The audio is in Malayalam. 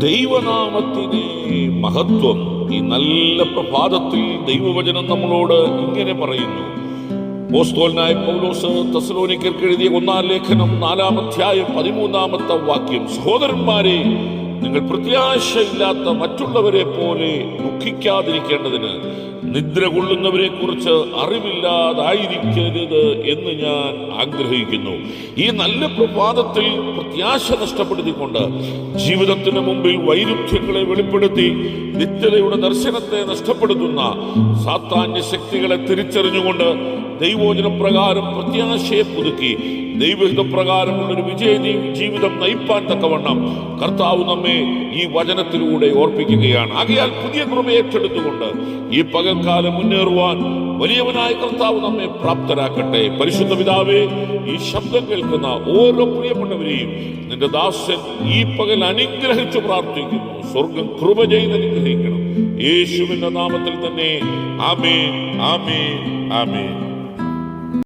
ദൈവനാമത്തിന് മഹത്വം. ഈ നല്ല പ്രഭാതത്തിൽ ദൈവവചനം നമ്മളോട് ഇങ്ങനെ പറയുന്നു. പോസ്തോലിനായ പൗലോസ് തസലോനിക്കർക്ക് എഴുതിയ ഒന്നാം ലേഖനം നാലാം അധ്യായം പതിമൂന്നാമത്തെ വാക്യം. സഹോദരന്മാരെ നിങ്ങൾ പ്രത്യാശയില്ലാത്ത മറ്റുള്ളവരെ പോലെ ദുഃഖിക്കാതിരിക്കേണ്ടതിന് നിദ്ര കൊള്ളുന്നവരെ കുറിച്ച് അറിവില്ലാതായിരിക്കരുത് എന്ന് ഞാൻ ആഗ്രഹിക്കുന്നു. ഈ നല്ല പ്രഭാതത്തിൽ പ്രത്യാശ നഷ്ടപ്പെടുത്തിക്കൊണ്ട് ജീവിതത്തിന് മുമ്പിൽ വൈരുദ്ധ്യങ്ങളെ വെളിപ്പെടുത്തി നിത്യതയുടെ ദർശനത്തെ നഷ്ടപ്പെടുത്തുന്ന സാത്താന്യ ശക്തികളെ തിരിച്ചറിഞ്ഞുകൊണ്ട് ദൈവോചന പ്രകാരം പ്രത്യാശയെ പുതുക്കി ദൈവഹിത പ്രകാരമുള്ളൊരു വിജയ ജീവിതം നയിപ്പാൻ തക്കവണ്ണം കർത്താവ് നമ്മെ ഈ വചനത്തിലൂടെ ഓർപ്പിക്കുകയാണ്. ആകയാൽ പുതിയ കൃപ ഏറ്റെടുത്തുകൊണ്ട് ഈ പകൽക്കാലം മുന്നേറുവാൻ വലിയവനായ കർത്താവ് നമ്മെ പ്രാപ്തരാക്കട്ടെ. പരിശുദ്ധ പിതാവേ ഈ ശബ്ദം കേൾക്കുന്ന ഓരോ പ്രിയപ്പെട്ടവരെയും നിന്റെ ദാസൻ ഈ പകൽ അനുഗ്രഹിച്ചു പ്രാർത്ഥിക്കുന്നു. സ്വർഗം കൃപ ചെയ്ത് അനുഗ്രഹിക്കണം. യേശുവിന്റെ നാമത്തിൽ തന്നെ ആമേ ആമേ ആമേ